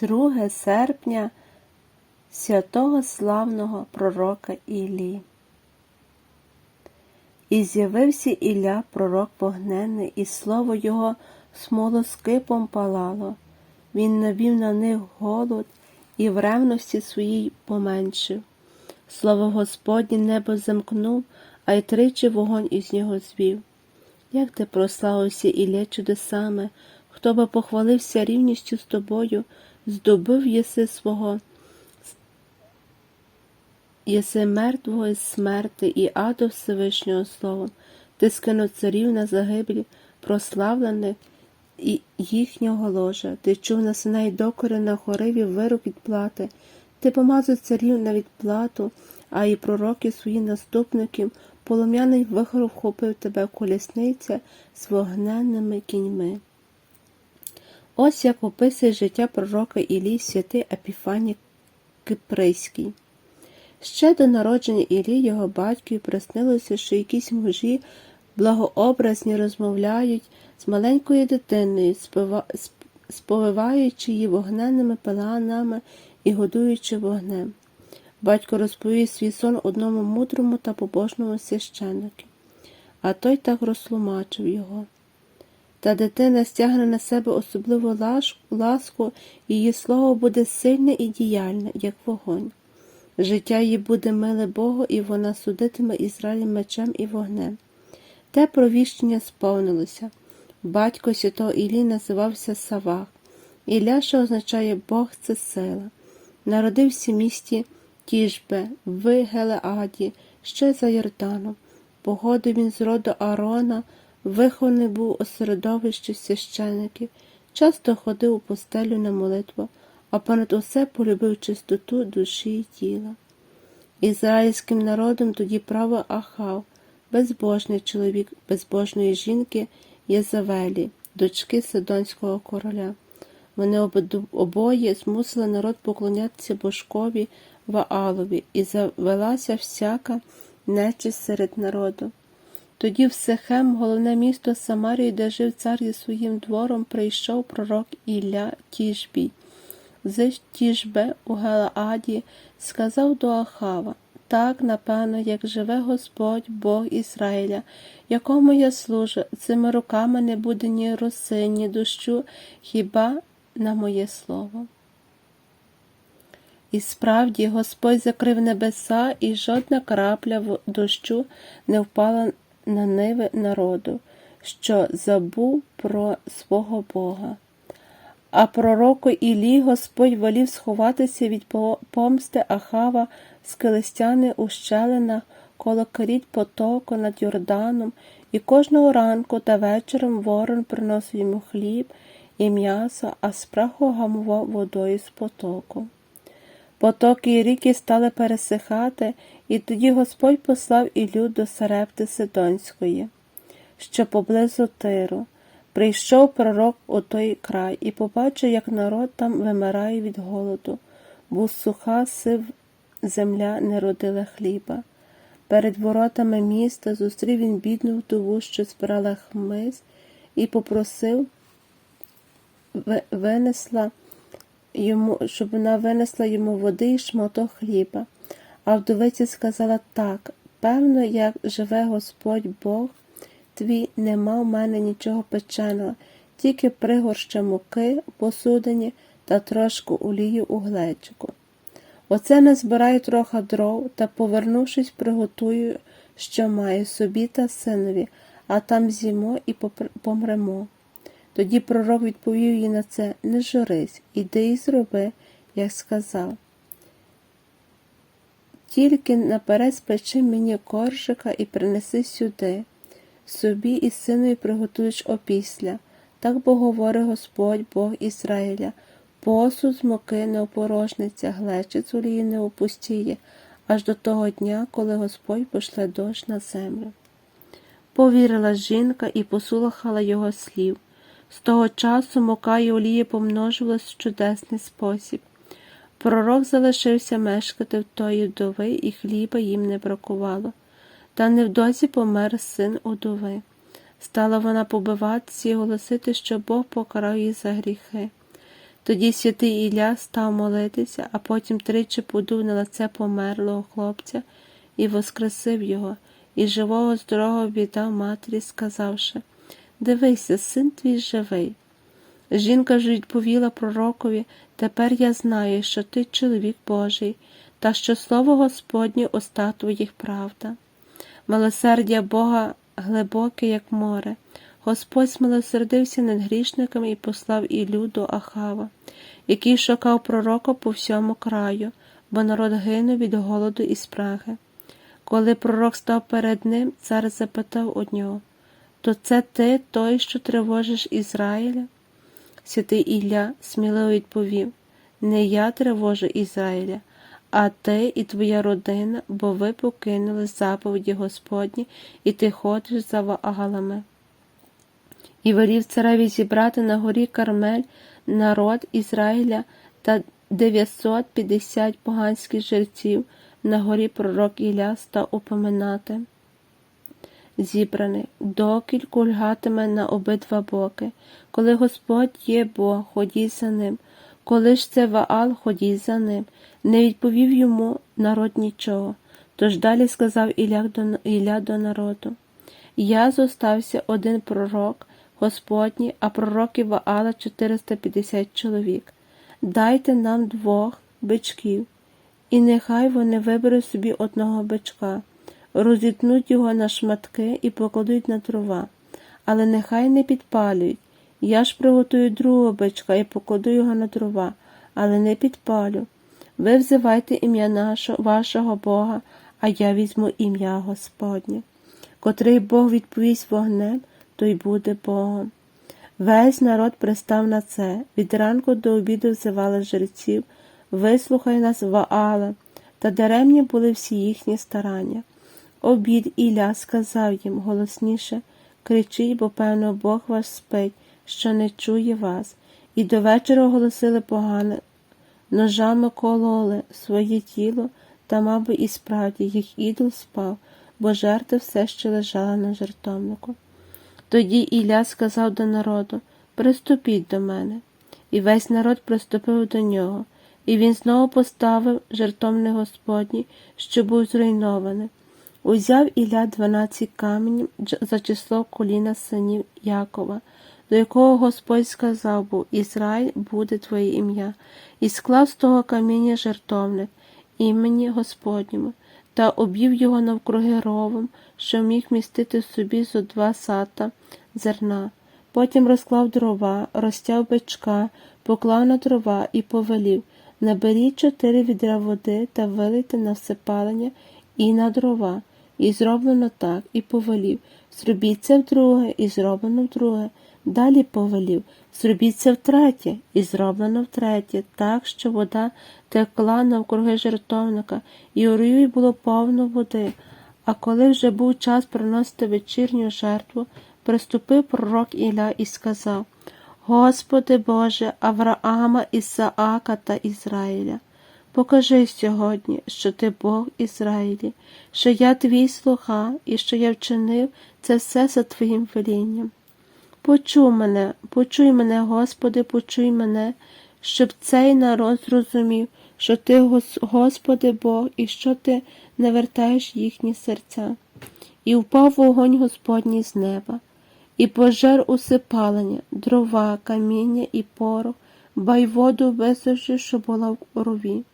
2 серпня святого славного пророка Іллі. І з'явився Ілля, пророк вогненний, і слово його смолоскипом палало. Він навів на них голод і в ревності своїй поменшив. Слово Господнє небо замкнув, а й тричі вогонь із нього звів. Як ти прославився Ілля чудесами, хто би похвалився рівністю з тобою, здобив єси свого, єси мертвого із смерти і аду Всевишнього Словом, ти скинув царів на загибель, прославлених і їхнього ложа, ти чув на синай докори на хориві вирок відплати, ти помазав царів на відплату, а і пророки свої наступників, полум'яний вихор вхопив тебе колісниця з вогненними кіньми. Ось як описує життя пророка Іллі святий Епіфаній Киприйський. Ще до народження Іллі його батькові приснилося, що якісь мужі благообразні розмовляють з маленькою дитиною, сповиваючи її вогненними пеланами і годуючи вогнем. Батько розповів свій сон одному мудрому та побожному священнику, а той так розтлумачив його. Та дитина стягне на себе особливу ласку, її слово буде сильне і діяльне, як вогонь. Життя її буде миле Богу, і вона судитиме Ізраїль мечем і вогнем. Те провіщення сповнилося. Батько святого Іллі називався Савах. Ілля, що означає Бог це сила. Народився в місті Тіжбе, в Гелеаді, ще за Йорданом. Походив він з роду Аарона, вихований був у середовищі священиків, часто ходив у постелю на молитву, а понад усе полюбив чистоту душі й тіла. Ізраїльським народом тоді правив Ахав, безбожний чоловік безбожної жінки Єзавелі, дочки Сидонського короля. Вони обоє змусили народ поклонятися божкові Ваалові, і завелася всяка нечисть серед народу. Тоді в Сихем, головне місто Самарії, де жив цар зі своїм двором, прийшов пророк Ілля Тішбій. З Тішбе у Галааді сказав до Ахава, так, напевно, як живе Господь, Бог Ізраїля, якому я служу, цими руками не буде ні роси, ні дощу, хіба на моє слово. І справді Господь закрив небеса, і жодна крапля дощу не впала на ниви народу, що забув про свого Бога. А пророку Ілі Господь волів сховатися від помсти Ахава з келестяни у щелинах коло коріт потоку над Йорданом, і кожного ранку та вечором ворон приносив йому хліб і м'ясо, а з праху гамував водою з потоку. Потоки і ріки стали пересихати, і тоді Господь послав Ілю до Сарепти Сидонської, що поблизу Тиру. Прийшов пророк у той край і побачив, як народ там вимирає від голоду, бо суха сив земля не родила хліба. Перед воротами міста зустрів він бідну вдову, що збирала хмиз, і попросив ви- винесла йому, щоб вона винесла йому води і шматок хліба. А вдовиця сказала так, певно, як живе Господь Бог, твій нема в мене нічого печеного, тільки пригорща муки в посудині та трошку олії у глечику. Оце назбираю трохи дров та, повернувшись, приготую, що маю собі та синові, а там з'їмо і помремо. Тоді пророк відповів їй на це не журись, іди і зроби, як сказав. Тільки наперед спечи мені коржика і принеси сюди. Собі і синові приготуєш опісля. Так бо говорить Господь Бог Ізраїля. Посуд з муки не опорожниться, глечиць олії не опустіє, аж до того дня, коли Господь пошле дощ на землю. Повірила жінка і послухала його слів. З того часу мука і олія помножувалась в чудесний спосіб. Пророк залишився мешкати в тої вдови, і хліба їм не бракувало. Та невдовзі помер син удови. Стала вона побиватися і голосити, що Бог покарав її за гріхи. Тоді святий Ілля став молитися, а потім тричі подув на лице померлого хлопця і воскресив його, і живого здорового віддав матері, сказавши Дивися, син твій живий. Жінка ж відповіла пророкові Тепер я знаю, що ти чоловік Божий, та що слово Господнє уста твоїх правда. Милосердя Бога глибоке, як море. Господь змилосердився над грішниками і послав Ілю до Ахава, який шукав пророка по всьому краю, бо народ гинув від голоду і спраги. Коли пророк став перед ним, цар запитав у нього То це ти той, що тривожиш Ізраїля? Святий Ілля сміливо відповів Не я тривожу Ізраїля, а ти і твоя родина, бо ви покинули заповіді Господні, і ти ходиш за Ваагалами. І велів цареві зібрати на горі Кармель народ Ізраїля та 950 поганських жерців на горі пророк Ілля став упоминати. Зібраний, докіль кульгатиме на обидва боки. Коли Господь є Бог, ходіть за ним. Коли ж це Ваал, ходіть за ним. Не відповів йому народ нічого. Тож далі сказав Ілля до, Ілля до народу. Я зостався один пророк Господній, а пророків Ваала 450 чоловік. Дайте нам двох бичків, і нехай вони виберуть собі одного бичка, розітнуть його на шматки і покладуть на дрова, але нехай не підпалюють. Я ж приготую другого бичка і покладу його на дрова, але не підпалю. Ви взивайте ім'я вашого Бога, а я візьму ім'я Господнє. Котрий Бог відповість вогнем, той буде Богом. Весь народ пристав на це. Від ранку до обіду взивали жреців, вислухай нас, Ваала, та даремні були всі їхні старання. Обід Ілля сказав їм голосніше кричіть, бо, певно, Бог ваш спить, що не чує вас, і до вечора оголосили погане, ножами кололи своє тіло, та, мабуть, і справді їх ідол спав, бо жертва все ще лежала на жертовнику. Тоді Ілля сказав до народу Приступіть до мене. І весь народ приступив до нього, і він знову поставив жертовник Господній, що був зруйнований. Узяв Ілля дванадцять каменів за число коліна синів Якова, до якого Господь сказав був Ізраїль буде твоє ім'я, і склав з того каміння жертовник імені Господньому, та обів його навкруги ровом, що міг містити собі зо два сата зерна. Потім розклав дрова, розтяв бичка, поклав на дрова і повелів Наберіть чотири відра води та вилийте на всепалення і на дрова. І зроблено так, і повелів Зробіть це вдруге, і зроблено вдруге. Далі повелів Зробіть це втретє, і зроблено втретє, так, що вода текла навкруги жертовника, і у ріві було повно води. А коли вже був час приносити вечірню жертву, приступив пророк Ілля і сказав Господи Боже, Авраама, Ісаака та Ізраїля, покажи сьогодні, що ти Бог Ізраїлі, що я твій слуга і що я вчинив це все за Твоїм велінням. Почуй мене, почуй мене, Господи, почуй мене, щоб цей народ зрозумів, що Ти, Господи Бог, і що Ти не вертаєш їхні серця. І впав вогонь Господній з неба, і пожер усипалення, дрова, каміння і порох, бай воду висушив, що була в рові.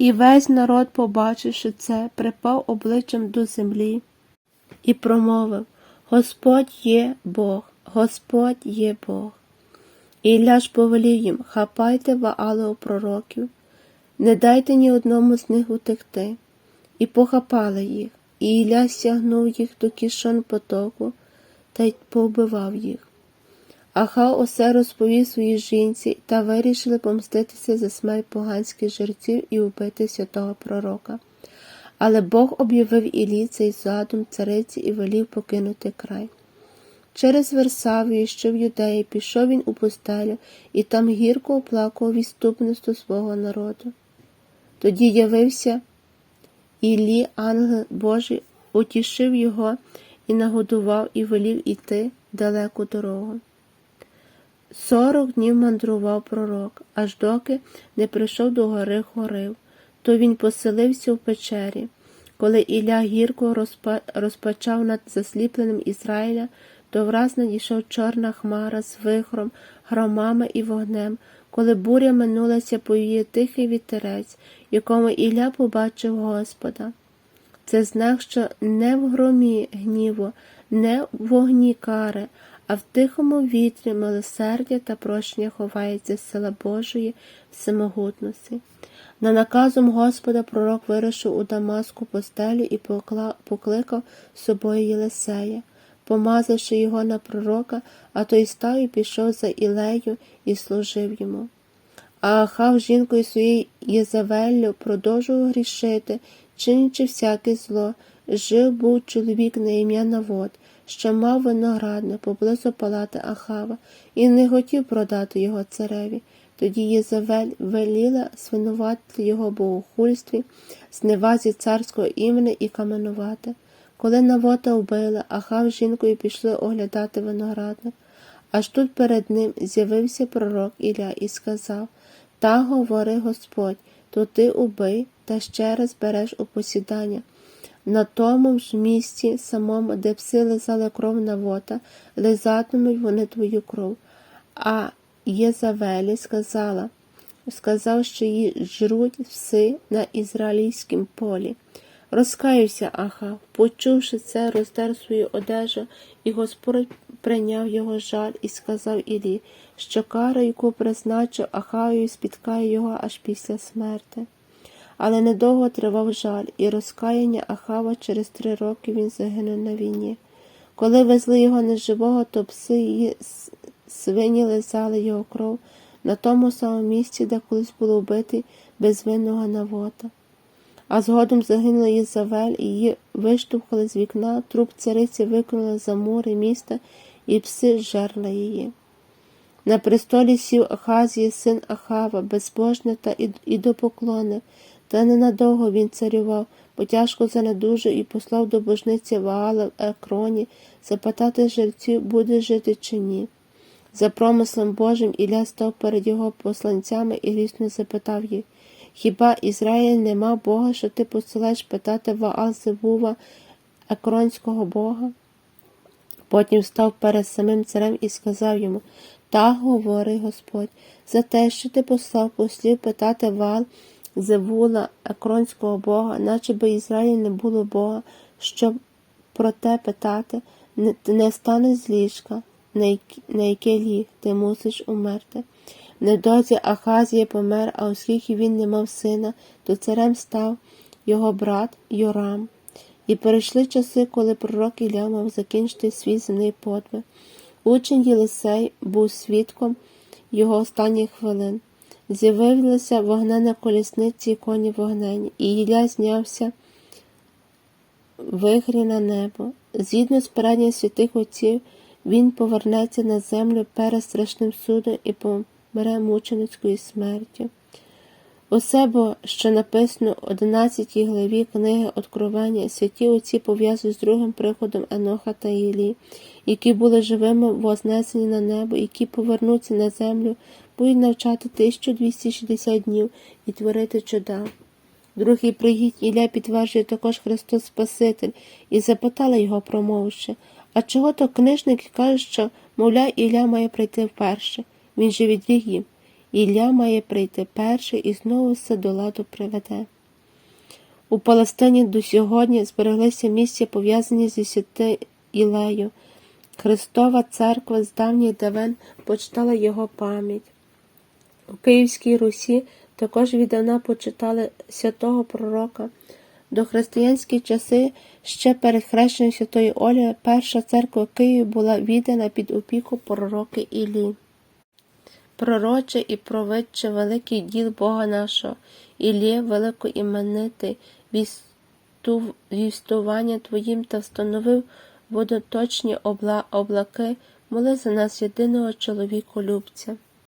І весь народ, побачивши це, припав обличчям до землі і промовив Господь є Бог, Господь є Бог. Ілля ж повелів їм хапайте Ваалео пророків, не дайте ні одному з них утекти, і похапали їх, і Ілля стягнув їх до кішон потоку та й повбивав їх. Ахав усе розповів своїй жінці та вирішили помститися за смерть поганських жерців і убити святого пророка. Але Бог об'явив Іллі цей задум цариці і велів покинути край. Через Версавію, що в юдеї, пішов він у пустелю і там гірко оплакував відступництво свого народу. Тоді явився Іллі, ангел Божий, утішив його і нагодував і велів іти далеку дорогу. Сорок днів мандрував пророк, аж доки не прийшов до гори Хорив. То він поселився в печері. Коли Ілля гірко розпа- розпачав над засліпленим Ізраїля, то враз надійшов чорна хмара з вихром, громами і вогнем, коли буря минулася, повіє тихий вітерець, якому Ілля побачив Господа. Це знак, що не в громі гніву, не в вогні кари, а в тихому вітрі милосердя та прощення ховається сила Божої всемогутності. На наказом Господа пророк вирушив у Дамаску постелю і покликав з собою Єлисея, помазавши його на пророка, а той став і пішов за Ілею і служив йому. А Ахав жінкою своєю Єзавеллю продовжував грішити, чинячи всяке зло. Жив був чоловік на ім'я Навод, що мав виноградне поблизу палати Ахава, і не хотів продати його цареві. Тоді Єзавель веліла свинувати його богохульстві, зневазі царського імені і каменувати. Коли Навота вбили, Ахав з жінкою пішли оглядати виноградник. Аж тут перед ним з'явився пророк Ілля і сказав Та говори Господь, то ти убий та ще раз береш у посідання. На тому ж місці самому, де пси лизали кров Навота, лизатимуть вони твою кров. А Єзавелі сказала, сказав, що її жруть пси на ізраїльському полі. Розкаявся Ахав, почувши це, роздер свою одежу, і Господь прийняв його жаль і сказав Ілі, що кара, яку призначив Ахаю, спіткає його аж після смерти. Але недовго тривав жаль, і розкаяння Ахава через три роки він загинув на війні. Коли везли його неживого, то пси її свині лизали його кров на тому самому місці, де колись було вбитий безвинного Навота. А згодом загинула Єзавель, її виштовхали з вікна, труп цариці викинули за мури міста, і пси жерли її. На престолі сів Ахазії, син Ахава, безбожний та ід- ідопоклонник, та ненадовго він царював, бо тяжко занедужив і послав до божниці Ваала в Екроні запитати жильців, буде жити чи ні. За промислом Божим Ілля став перед його посланцями і грізно запитав їх, Хіба Ізраїль нема Бога, що ти посилаєш питати Ваал Зевува, екронського Бога? Потім став перед самим царем і сказав йому Так говори Господь, за те, що ти послав послів питати вал Зевула, екронського Бога, наче би Ізраїль не було Бога, щоб про те питати, не, не стане з ліжка, на, як- на яке ліг, ти мусиш умерти. Невдовзі Ахазія помер, а оскільки він не мав сина, то царем став його брат Йорам. І перейшли часи, коли пророк Ілля мав закінчити свій земний подвиг. Учень Єлисей був свідком його останніх хвилин. З'явилися вогнена колісниці і коні вогнені, і Ілля знявся вихрі на небо. Згідно з передніх святих отців, він повернеться на землю перед страшним судом і помре мученицькою смертю. Усе бо, що написано в 11 главі книги Откровення, святі отці пов'язують з другим приходом Еноха та Іллі, які були живими вознесені на небо, які повернуться на землю, будуть навчати 1260 днів і творити чуда. Другий пригід Ілля підтверджує також Христос Спаситель і запитала його, промовивши, а чого то книжники кажуть, що, мовля, Ілля має прийти вперше. Він же відріг їм. Ілля має прийти перший і знову все до ладу приведе. У Палестині до сьогодні збереглися місця, пов'язані зі святи Ілею. Христова церква з давніх давен почитала його пам'ять. Київській Русі також віддавна почитали святого пророка. До християнські часи ще перед хрещенням святої Олі перша церква Києві була віддана під опіку пророки Іллі. Пророче і провидче великий діл Бога нашого, Ілє великоіменитий, вістування Твоїм та встановив водоточні обла- облаки, моли за нас єдиного чоловіколюбця.